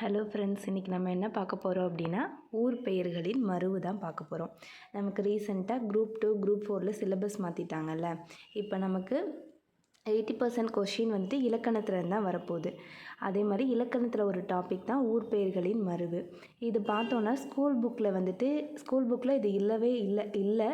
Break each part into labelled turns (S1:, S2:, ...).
S1: Hello friends இன்றைக்கி நம்ம என்ன பார்க்க போகிறோம் அப்படின்னா ஊர் பெயர்களின் மருவு தான் பார்க்க போகிறோம் நமக்கு ரீசெண்டாக குரூப் டூ குரூப் ஃபோரில் சிலபஸ் மாற்றிட்டாங்கல்ல இப்போ நமக்கு எயிட்டி பர்சன்ட் கொஷின் வந்துட்டு இலக்கணத்துலேருந்து தான் வரப்போகுது. அதே மாதிரி இலக்கணத்தில் ஒரு டாபிக் தான் ஊர் பெயர்களின் மருவு இது பார்த்தோன்னா ஸ்கூல் புக்கில் வந்துட்டு ஸ்கூல் புக்கில் இது இல்லவே இல்லை இல்லை.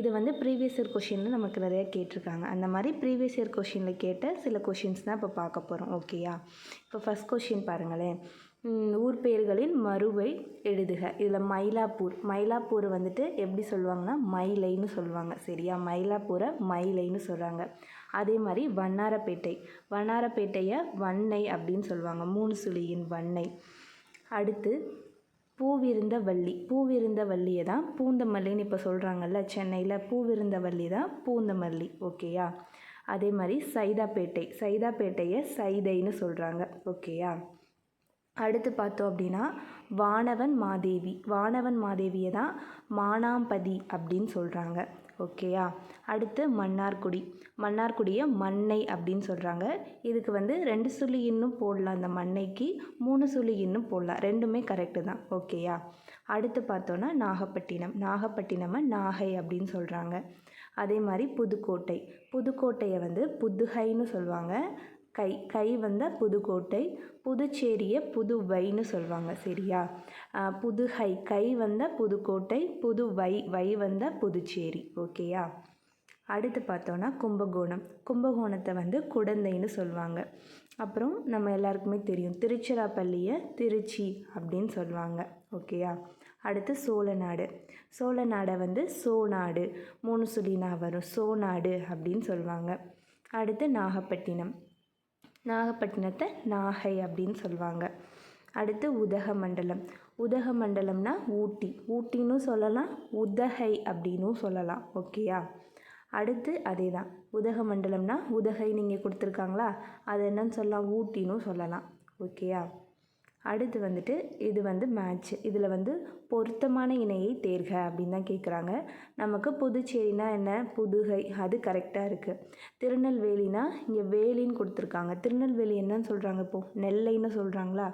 S1: இது வந்து ப்ரீவியஸ் இயர் கொஷினில் நமக்கு நிறையா கேட்டிருக்காங்க. அந்த மாதிரி ப்ரீவியஸ் இயர் கொஷினில் கேட்ட சில கொஷின்ஸ் தான் இப்போ பார்க்க போகிறோம் ஓகேயா இப்போ ஃபஸ்ட் கொஷின் பாருங்களேன். ஊர் பெயர்களின் மருவை எழுதுக. இதில் மயிலாப்பூர். மயிலாப்பூர் வந்துட்டு எப்படி சொல்லுவாங்கன்னா மயிலைன்னு சொல்லுவாங்க. சரியா? மயிலாப்பூரை மயிலைன்னு சொல்கிறாங்க அதே மாதிரி வண்ணாரப்பேட்டை. வண்ணாரப்பேட்டையை வண்ணை அப்படின்னு சொல்லுவாங்க. மூணு சுழியின் வண்ணை. அடுத்து பூவிருந்த வள்ளி பூவிருந்த வள்ளியை தான் பூந்தமல்லின்னு இப்போ சொல்கிறாங்கல்ல சென்னையில் பூவிருந்த வள்ளி தான் பூந்தமல்லி. ஓகேயா? அதே மாதிரி சைதாப்பேட்டை. சைதாப்பேட்டையை சைதைன்னு சொல்கிறாங்க ஓகேயா? அடுத்து பார்த்தோம் அப்படின்னா வானவன் மாதேவி. வானவன் மாதேவியை தான் மானாம்பதி அப்படின்னு சொல்கிறாங்க ஓகேயா? அடுத்து மன்னார்குடி. மன்னார்குடியை மண்ணை அப்படின்னு சொல்கிறாங்க இதுக்கு வந்து ரெண்டு சுழி இன்னும் போடலாம். அந்த மண்ணைக்கு மூணு சுழி இன்னும் போடலாம். ரெண்டுமே கரெக்டு தான். ஓகேயா? அடுத்து பார்த்தோன்னா நாகப்பட்டினம். நாகப்பட்டினமை நாகை அப்படின்னு சொல்கிறாங்க அதே மாதிரி புதுக்கோட்டை. புதுக்கோட்டையை வந்து புதுகைன்னு சொல்லுவாங்க. கை கை வந்த புதுக்கோட்டை புதுச்சேரியை புதுவைன்னு சொல்லுவாங்க சரியா? புதுகை கை வந்த புதுக்கோட்டை புதுவை வை வந்த புதுச்சேரி ஓகேயா? அடுத்து பார்த்தோன்னா கும்பகோணம். கும்பகோணத்தை வந்து குடந்தைன்னு சொல்லுவாங்க அப்புறம் நம்ம எல்லாருக்குமே தெரியும் திருச்சிராப்பள்ளியை திருச்சி அப்படின்னு சொல்லுவாங்க ஓகேயா? அடுத்து சோழநாடு. சோழநாடை வந்து சோநாடு மூணு சுழினா வரும் சோநாடு அப்படின்னு சொல்லுவாங்க அடுத்து நாகப்பட்டினம். நாகப்பட்டினத்தை நாகை அப்படின்னு சொல்லுவாங்க. அடுத்து உதகமண்டலம். உதகமண்டலம்னா ஊட்டி. ஊட்டின்னு சொல்லலாம் உதகை அப்படின்னும் சொல்லலாம். ஓகேயா? அடுத்து அதே தான் உதகமண்டலம்னா உதகை நீங்கள் கொடுத்துருக்காங்களா? அது என்னன்னு சொல்லலாம் ஊட்டின்னு சொல்லலாம். ஓகேயா? அடுத்து வந்துட்டு இது வந்து மேட்ச் இதில் வந்து பொருத்தமான இணையை தேர்க அப்படின்னு தான் கேட்குறாங்க நமக்கு புதுச்சேரினா என்ன? புதுகை. அது கரெக்டாக இருக்குது திருநெல்வேலினா இங்கே வேலின்னு கொடுத்துருக்காங்க. திருநெல்வேலி என்னன்னு சொல்கிறாங்க இப்போது நெல்லைன்னு சொல்கிறாங்களா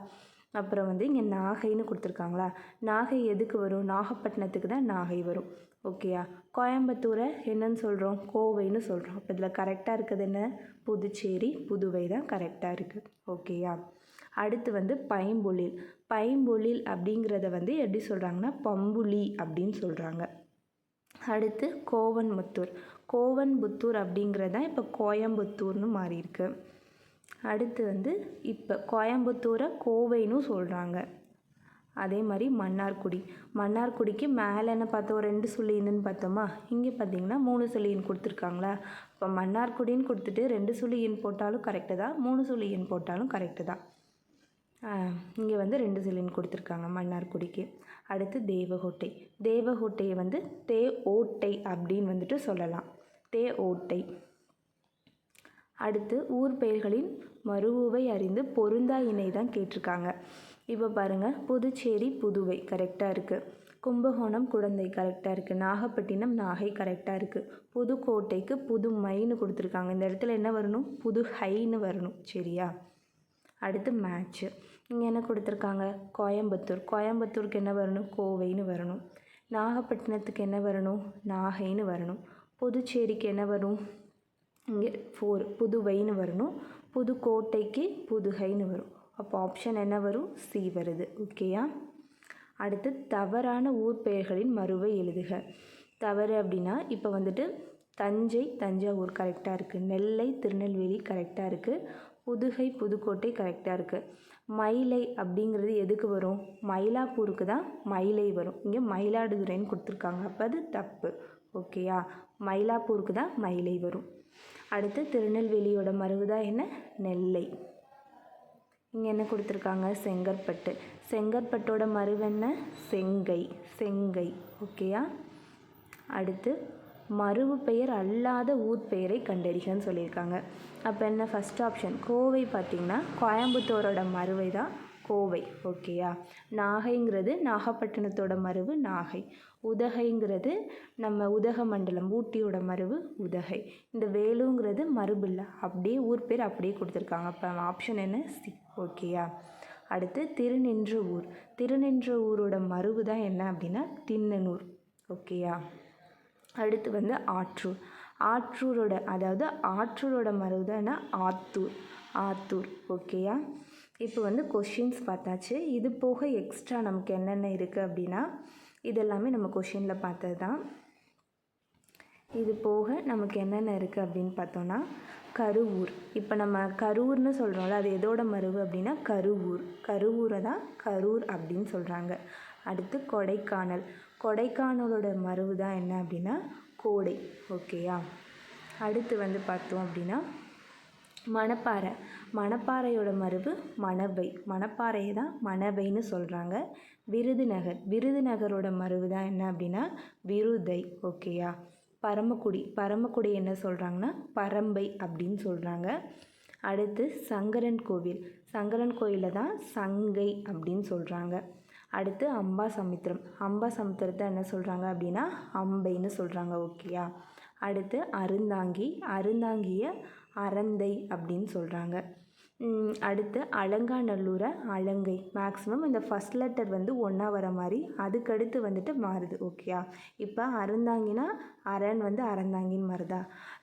S1: அப்புறம் வந்து இங்கே நாகைன்னு கொடுத்துருக்காங்களா? நாகை எதுக்கு வரும்? நாகப்பட்டினத்துக்கு தான் நாகை வரும். ஓகேயா கோயம்புத்தூரை என்னன்னு சொல்கிறோம் கோவைன்னு சொல்கிறோம் அப்போ இதில் கரெக்டாக இருக்குது என்ன? புதுச்சேரி புதுவை தான் கரெக்டாக இருக்குது ஓகேயா அடுத்து வந்து பைம்பொழில். பைம்பொழில் அப்படிங்கிறத வந்து எப்படி சொல்கிறாங்கன்னா பம்புலி அப்படின்னு சொல்கிறாங்க அடுத்து கோவன்முத்தூர். கோவன்புத்தூர் அப்படிங்கிறது தான் இப்போ கோயம்புத்தூர்னு மாறியிருக்கு. அடுத்து வந்து இப்போ கோயம்புத்தூரை கோவைன்னு சொல்கிறாங்க அதே மாதிரி மன்னார்குடி. மன்னார்குடிக்கு மேலே என்ன பார்த்தோம்? ரெண்டு சுழின்னு பார்த்தோமா? இங்கே பார்த்தீங்கன்னா மூணு சுழியின் கொடுத்துருக்காங்களா? இப்போ மன்னார்குடின்னு கொடுத்துட்டு ரெண்டு சுழியின் போட்டாலும் கரெக்டு தான். மூணு சுழியின் போட்டாலும் கரெக்டு தான். இங்கே வந்து ரெண்டு சிலின் கொடுத்துருக்காங்க மன்னார்குடிக்கு. அடுத்து தேவகோட்டை. தேவகோட்டையை வந்து தே ஓட்டை அப்படின்னு வந்துட்டு சொல்லலாம். தே ஓட்டை. அடுத்து ஊர் பெயர்களின் மறுவுவை அறிந்து பொருந்தா இணை தான் கேட்டிருக்காங்க. இப்போ பாருங்கள் புதுச்சேரி புதுவை கரெக்டாக இருக்குது கும்பகோணம் குழந்தை கரெக்டாக இருக்குது நாகப்பட்டினம் நாகை கரெக்டாக இருக்குது புதுக்கோட்டைக்கு புதுமைன்னு கொடுத்துருக்காங்க. இந்த இடத்துல என்ன வரணும்? புது ஹைன்னு வரணும். சரியா? அடுத்து மேட்ச்சு இங்கே என்ன கொடுத்துருக்காங்க? கோயம்புத்தூர். கோயம்புத்தூருக்கு என்ன வரணும்? கோவைன்னு வரணும். நாகப்பட்டினத்துக்கு என்ன வரணும்? நாகைன்னு வரணும். புதுச்சேரிக்கு என்ன வரும் இங்கே ஃபோர் புதுவைன்னு வரணும். புதுக்கோட்டைக்கு புதுகைன்னு வரும். அப்போ ஆப்ஷன் என்ன வரும்? சி வருது. ஓகேயா அடுத்து தவறான ஊர் பெயர்களின் மறுவை எழுதுக. தவறு அப்படின்னா இப்போ வந்துட்டு தஞ்சை தஞ்சாவூர் கரெக்டாக இருக்குது நெல்லை திருநெல்வேலி கரெக்டாக இருக்குது புதுகை புதுக்கோட்டை கரெக்டாக இருக்குது மயிலை அப்படிங்கிறது எதுக்கு வரும்? மயிலாப்பூருக்கு தான் மயிலை வரும். இங்கே மயிலாடுதுறைன்னு கொடுத்துருக்காங்க. அப்போ அது தப்பு. ஓகேயா மயிலாப்பூருக்கு தான் மயிலை வரும். அடுத்து திருநெல்வேலியோட மருவுதா என்ன? நெல்லை. இங்கே என்ன கொடுத்துருக்காங்க? செங்கற்பட்டு. செங்கற்பட்டோட மருவென்ன செங்கை. செங்கை. ஓகேயா அடுத்து மறுவு பெயர் அல்லாத ஊர் பெயரை கண்டறிகன்னு சொல்லியிருக்காங்க. அப்போ என்ன ஃபஸ்ட் ஆப்ஷன் கோவை பார்த்திங்கன்னா கோயம்புத்தூரோட மருவை தான் கோவை ஓகேயா? நாகைங்கிறது நாகப்பட்டினத்தோட மருவு நாகை. உதகைங்கிறது நம்ம உதகமண்டலம் ஊட்டியோட மருவு உதகை. இந்த வேலுங்கிறது மருபில்லை அப்படியே ஊர் பேர் அப்படியே கொடுத்துருக்காங்க. அப்போ ஆப்ஷன் என்ன? சி ஓகேயா? அடுத்து திருநின்ற ஊர். திருநின்ற ஊரோட மருவு தான் என்ன அப்படின்னா திண்ணனூர் ஓகேயா? அடுத்து வந்து ஆற்றூர். ஆற்றூரோட அதாவது ஆற்றூரோட மருதான ஆத்தூர். ஆத்தூர். ஓகேயா இப்போ வந்து கொஷின்ஸ் பார்த்தாச்சு. இது போக எக்ஸ்ட்ரா நமக்கு என்னென்ன இருக்குது அப்படின்னா இதெல்லாமே நம்ம கொஷினில் பார்த்தது தான். இது போக நமக்கு என்னென்ன இருக்குது அப்படின்னு பார்த்தோன்னா கருவூர். இப்போ நம்ம கரூர்னு சொல்கிறோம்ல அது எதோட மருவு அப்படின்னா கருவூர். கருவூரை தான் கரூர் அப்படின்னு சொல்கிறாங்க அடுத்து கொடைக்கானல். கொடைக்கானலோட மருவு தான் என்ன அப்படின்னா கோடை ஓகேயா? அடுத்து வந்து பார்த்தோம் அப்படின்னா மணப்பாறை. மணப்பாறையோட மருவு மணவை மணப்பாறையை தான் மணவைன்னு சொல்கிறாங்க விருதுநகர். விருதுநகரோட மருவு தான் என்ன அப்படின்னா விருதை ஓகேயா? பரமக்குடி. பரமக்குடி என்ன சொல்கிறாங்கன்னா பரம்பை அப்படின்னு சொல்கிறாங்க அடுத்து சங்கரன் கோவில். சங்கரன் கோயிலில் தான் சங்கை அப்படின்னு சொல்கிறாங்க அடுத்து அம்பா சமுத்திரம் அம்பா சமுத்திரத்தை என்ன சொல்கிறாங்க அப்படின்னா அம்பைன்னு சொல்கிறாங்க ஓகேயா அடுத்து அருந்தாங்கி அருந்தாங்கியை அறந்தை அப்படின்னு சொல்கிறாங்க அடுத்து அலங்காநல்லூரை அலங்கை. மேக்ஸிமம் இந்த ஃபஸ்ட் லெட்டர் வந்து ஒன்றா வர மாதிரி அதுக்கடுத்து வந்துட்டு மாறுது ஓகேயா இப்போ அறந்தாங்கினா அரண் வந்து அறந்தாங்கின்னு மாறுதா?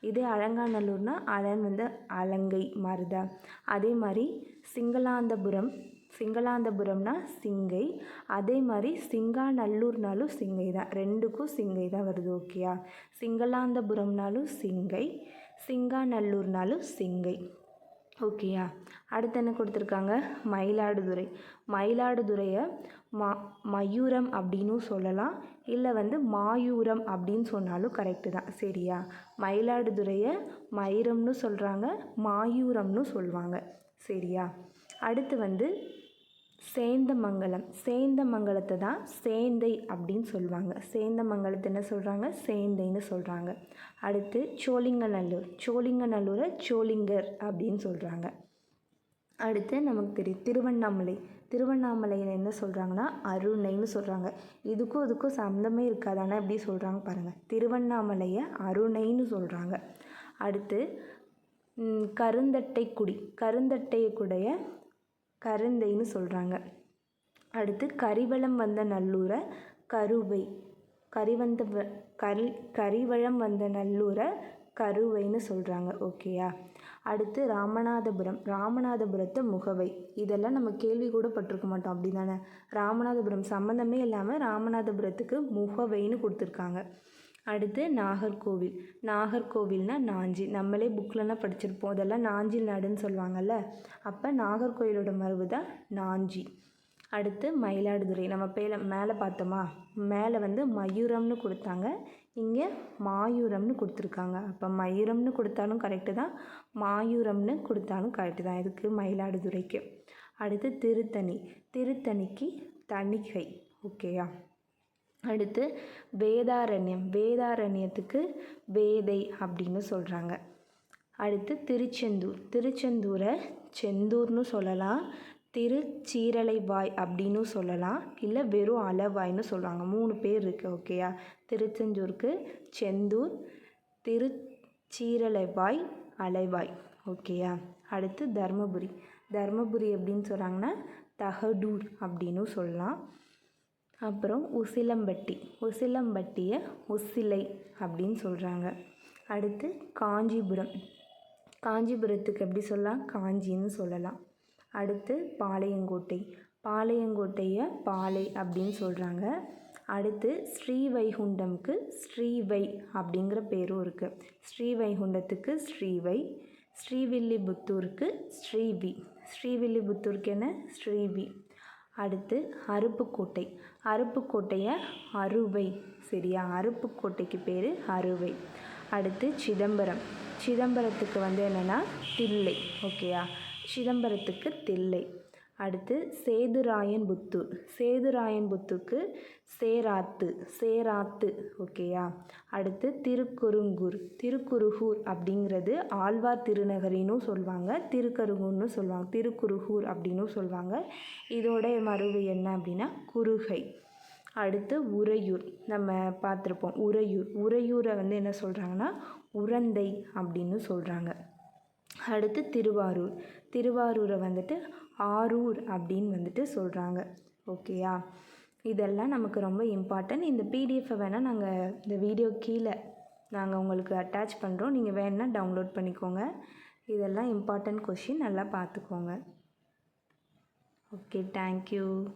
S1: இதே அலங்காநல்லூர்னா அரண் வந்து அலங்கை மாறுதா? அதே மாதிரி சிங்களாந்தபுரம் சிங்களாந்தபுரம்னா சிங்கை. அதே மாதிரி சிங்காநல்லூர்னாலும் சிங்கை தான். ரெண்டுக்கும் சிங்கை தான் வருது ஓகேயா சிங்களாந்தபுரம்னாலும் சிங்கை சிங்காநல்லூர்னாலும் சிங்கை ஓகேயா அடுத்து என்ன கொடுத்துருக்காங்க? மயிலாடுதுறை. மயிலாடுதுறையை மா மயூரம் அப்படின்னும் சொல்லலாம். இல்லை வந்து மாயூரம் அப்படின்னு சொன்னாலும் கரெக்டு தான். சரியா? மயிலாடுதுறையை மயிரம்னு சொல்கிறாங்க மாயூரம்னு சொல்லுவாங்க சரியா? அடுத்து வந்து சேந்தமங்கலம். சேந்தமங்கலத்தை தான் சேந்தை அப்படின்னு சொல்லுவாங்க. சேந்தமங்கலத்தை என்ன சொல்கிறாங்க சேந்தைன்னு சொல்கிறாங்க அடுத்து சோழிங்கநல்லூர். சோழிங்கநல்லூரை சோழிங்கர் அப்படின்னு சொல்கிறாங்க அடுத்து நமக்கு தெரியும் திருவண்ணாமலை. திருவண்ணாமலையில் என்ன சொல்கிறாங்கன்னா அருணைன்னு சொல்கிறாங்க இதுக்கும் இதுக்கும் சம்மந்தமே இருக்காது. ஆனால் எப்படி சொல்கிறாங்க பாருங்கள் திருவண்ணாமலையை அருணைன்னு சொல்கிறாங்க அடுத்து கருந்தட்டை குடி கருந்தட்டையை கூடைய கருந்தைன்னு சொல்கிறாங்க அடுத்து கரிவளம் வந்த நல்லூரை கருவை. கரிவந்த கரி கரிவளம் வந்த நல்லூரை கருவைன்னு சொல்கிறாங்க ஓகேயா அடுத்து ராமநாதபுரம் ராமநாதபுரத்தை முகவை. இதெல்லாம் நம்ம கேள்வி கூட பட்டிருக்க மாட்டோம். அப்படி தானே ராமநாதபுரம் சம்மந்தமே இல்லாமல் ராமநாதபுரத்துக்கு முகவைன்னு கொடுத்துருக்காங்க. அடுத்து நாகர்கோவில். நாகர்கோவில்னால் நாஞ்சி. நம்மளே புக்லலாம் படிச்சிருப்போம். அதெல்லாம் நாஞ்சில் நாடுன்னு சொல்லுவாங்கள்ல அப்போ நாகர்கோவிலோட மருவு தான் நாஞ்சி. அடுத்து மயிலாடுதுறை. நம்ம பேல மேலே பார்த்தோமா? மேலே வந்து மயூரம்னு கொடுத்தாங்க. இங்கே மாயூரம்னு கொடுத்துருக்காங்க. அப்போ மயூரம்னு கொடுத்தாலும் கரெக்டு தான். மாயூரம்னு கொடுத்தாலும் கரெக்டு தான். இதுக்கு மயிலாடுதுறைக்கு. அடுத்து திருத்தணி. திருத்தணிக்கு தணிகை. ஓகேயா? அடுத்து வேதாரண்யம். வேதாரண்யத்துக்கு வேதை அப்படின்னு சொல்கிறாங்க அடுத்து திருச்செந்தூர். திருச்செந்தூரை செந்தூர்னு சொல்லலாம். திருச்சீரலைவாய் அப்படின்னு சொல்லலாம். இல்லை வெறும் அளவாய்னு சொல்லுவாங்க மூணு பேர் இருக்குது ஓகேயா திருச்செந்தூருக்கு செந்தூர் திருச்சீரலைவாய் அலைவாய் ஓகேயா அடுத்து தர்மபுரி. தர்மபுரி எப்படின்னு சொல்கிறாங்கன்னா தகடூர் அப்படின்னு சொல்லலாம். அப்புறம் உசிலம்பட்டி. உசிலம்பட்டியை உசிலை அப்படின்னு சொல்கிறாங்க அடுத்து காஞ்சிபுரம். காஞ்சிபுரத்துக்கு எப்படி சொல்லலாம்? காஞ்சின்னு சொல்லலாம். அடுத்து பாளையங்கோட்டை. பாளையங்கோட்டையை பாலை அப்படின்னு சொல்கிறாங்க அடுத்து ஸ்ரீவைகுண்டம்க்கு ஸ்ரீவை அப்படிங்கிற பேரும் இருக்குது ஸ்ரீவைகுண்டத்துக்கு ஸ்ரீவை ஸ்ரீவில்லிபுத்தூருக்கு ஸ்ரீவி. ஸ்ரீவில்லிபுத்தூருக்கு என்ன? ஸ்ரீவி. அடுத்து அருப்புக்கோட்டை. அருப்புக்கோட்டையை அறுவை சரியா? அருப்புக்கோட்டைக்கு பேர் அறுவை அடுத்து சிதம்பரம். சிதம்பரத்துக்கு வந்து என்னென்னா தில்லை. ஓகேயா? சிதம்பரத்துக்கு தில்லை. அடுத்து சேதுராயன் புத்து சேதுராயன் புத்துக்கு சேராத்து சேராத்து ஓகேயா? அடுத்து திருக்குறுங்கூர் திருக்குறுகூர் அப்படிங்கிறது ஆழ்வார் திருநகரின்னு சொல்லுவாங்க திருக்கருங்கூர்னு சொல்லுவாங்க திருக்குறுகூர் அப்படின்னு சொல்லுவாங்க இதோடைய மறுவு என்ன அப்படின்னா குறுகை. அடுத்து உறையூர் நம்ம பார்த்துருப்போம் உறையூர். உறையூரை வந்து என்ன சொல்கிறாங்கன்னா உரந்தை அப்படின்னு சொல்கிறாங்க அடுத்து திருவாரூர் திருவாரூரை வந்துட்டு ஆரூர் அப்படின்னு வந்துட்டு சொல்கிறாங்க ஓகேயா? இதெல்லாம் நமக்கு ரொம்ப இம்பார்ட்டன்ட் இந்த பிடிஎஃப்பை வேணால் நாங்கள் இந்த வீடியோ கீழே நாங்கள் உங்களுக்கு அட்டாச் பண்ணுறோம் நீங்கள் வேணால் டவுன்லோட் பண்ணிக்கோங்க. இதெல்லாம் இம்பார்ட்டன்ட் கொஷின் நல்லா பார்த்துக்கோங்க. Okay thank you